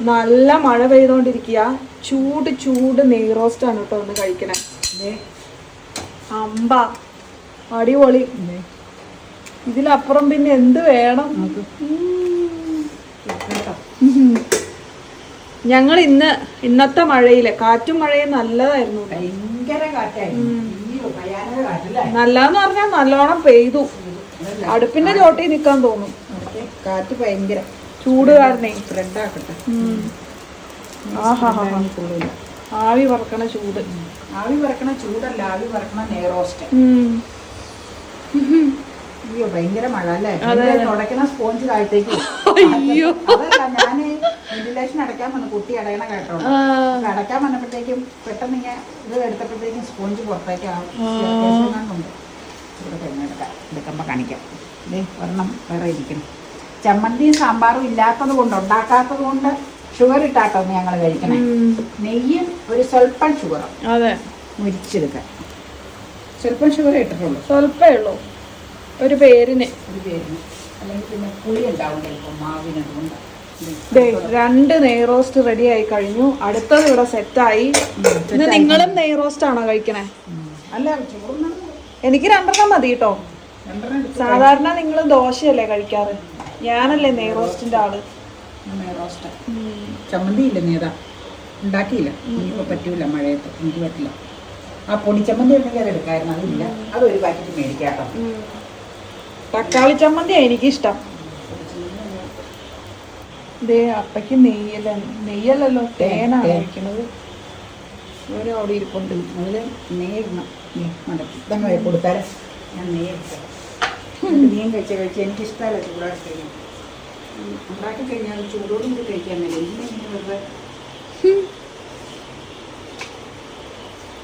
നല്ല മഴ പെയ്തോണ്ടിരിക്കുക ചൂട് ചൂട് നെയ് റോസ്റ്റ് ആണ് കേട്ടോ ഒന്ന് കഴിക്കണേ. അമ്പ. അടിപൊളി. ഇതിലപ്പുറം പിന്നെ എന്ത് വേണം? ഞങ്ങൾ ഇന്ന് ഇന്നത്തെ മഴയിൽ കാറ്റും മഴയും നല്ലതായിരുന്നു നല്ലതെന്ന് പറഞ്ഞാൽ നല്ലോണം പെയ്തു. അടുപ്പിന്റെ ചോട്ടിൽ നിൽക്കാൻ തോന്നും. കാറ്റ് ഭയങ്കര. ചൂട് കാരണേ. ബ്രെഡ് ആക്കട്ടെ ആവി പറക്കണ ചൂട്. ആവി പറക്കണ ചൂടല്ല ആവി പറക്കണ നെയ്റോസ്റ്റ് അയ്യോ ഭയങ്കര മഴ അല്ലേ? തുടക്കണ സ്പോഞ്ച് താഴത്തേക്ക്. അയ്യോ. ഞാൻ വെന്റിലേഷൻ അടയ്ക്കാൻ വന്നു കുട്ടി അടയണ കേട്ടോ. അടയ്ക്കാൻ വന്നപ്പോഴത്തേക്കും പെട്ടെന്ന് ഇങ്ങനെ ഇത് എടുത്തപ്പോഴത്തേക്കും സ്പോഞ്ച് പുറത്തേക്ക് ആ തന്നെ ഇവിടെ കഴിഞ്ഞെടുക്കാം എടുക്കുമ്പോൾ കാണിക്കാം. ദേ ഒരെണ്ണം വേറെ ഇരിക്കണം ചമ്മന്തിയും സാമ്പാറും ഇല്ലാത്തത് കൊണ്ട് ഉണ്ടാക്കാത്തത് കൊണ്ട് ഷുഗർ ഇട്ടാട്ടോ ഞങ്ങൾ കഴിക്കണേ. നെയ്യും ഒരു സ്വല്പം ഷുഗറും അതെ. മുരിച്ചെടുക്കാൻ സ്വല്പം ഷുഗർ ഇട്ടിട്ടുള്ളൂ. സ്വല്പേ ഉള്ളൂ. ഒരു പേരിന്. ഒരു പേരിന്. അല്ലെങ്കിൽ പിന്നെ പുളി ഉണ്ടാവും ചിലപ്പോൾ മാവിന് ദേ, രണ്ട് നെയ് റോസ്റ്റ് റെഡി ആയി കഴിഞ്ഞു. അടുത്തത് ഇവിടെ സെറ്റായി ഇത് നിങ്ങളും നെയ് റോസ്റ്റ് ആണോ കഴിക്കണേ? അല്ല എനിക്ക് രണ്ടെണ്ണം മതി കേട്ടോ. സാധാരണ നിങ്ങൾ ദോശയല്ലേ കഴിക്കാറ്? ഞാനല്ലേ നെയ്റോസ്റ്റിന്റെ ആൾ. നെയ്റോസ്റ്റ്. ചമ്മന്തി ഇല്ല നീതാ ഉണ്ടാക്കിയില്ല. ഇനിയിപ്പോൾ പറ്റൂല മഴയത്ത്. എനിക്ക് പറ്റില്ല. ആ പൊടി ചമ്മന്തി ഉണ്ടെങ്കിൽ അത് എടുക്കായിരുന്നു. അതില്ല. അതൊരു പാക്കറ്റ് മേടിക്കാട്ടോ. തക്കാളി ചമ്മന്തിയാ എനിക്കിഷ്ടം. ദേ അപ്പയ്ക്ക് നെയ്യല്ല നെയ്യല്ലല്ലോ തേനാണ് തേൻ. കഴിക്കണത് ഇവരും അവിടെ ഇരിപ്പുണ്ട്. അതിൽ നെയ്യിടണം നെയ്യ് മടക്കി തന്നെ കൊടുത്താലേ ഞാൻ നെയ്യ് എടുക്കാം. മീൻ കഴിച്ച് കഴിച്ച് എനിക്കിഷ്ടമല്ല ചൂടാക്കി കഴിഞ്ഞാൽ ഉണ്ടാക്കി കഴിഞ്ഞാൽ ചൂടോടുകൂടി കഴിക്കാൻ വേണ്ടി ഇല്ലെങ്കിൽ വെറുതെ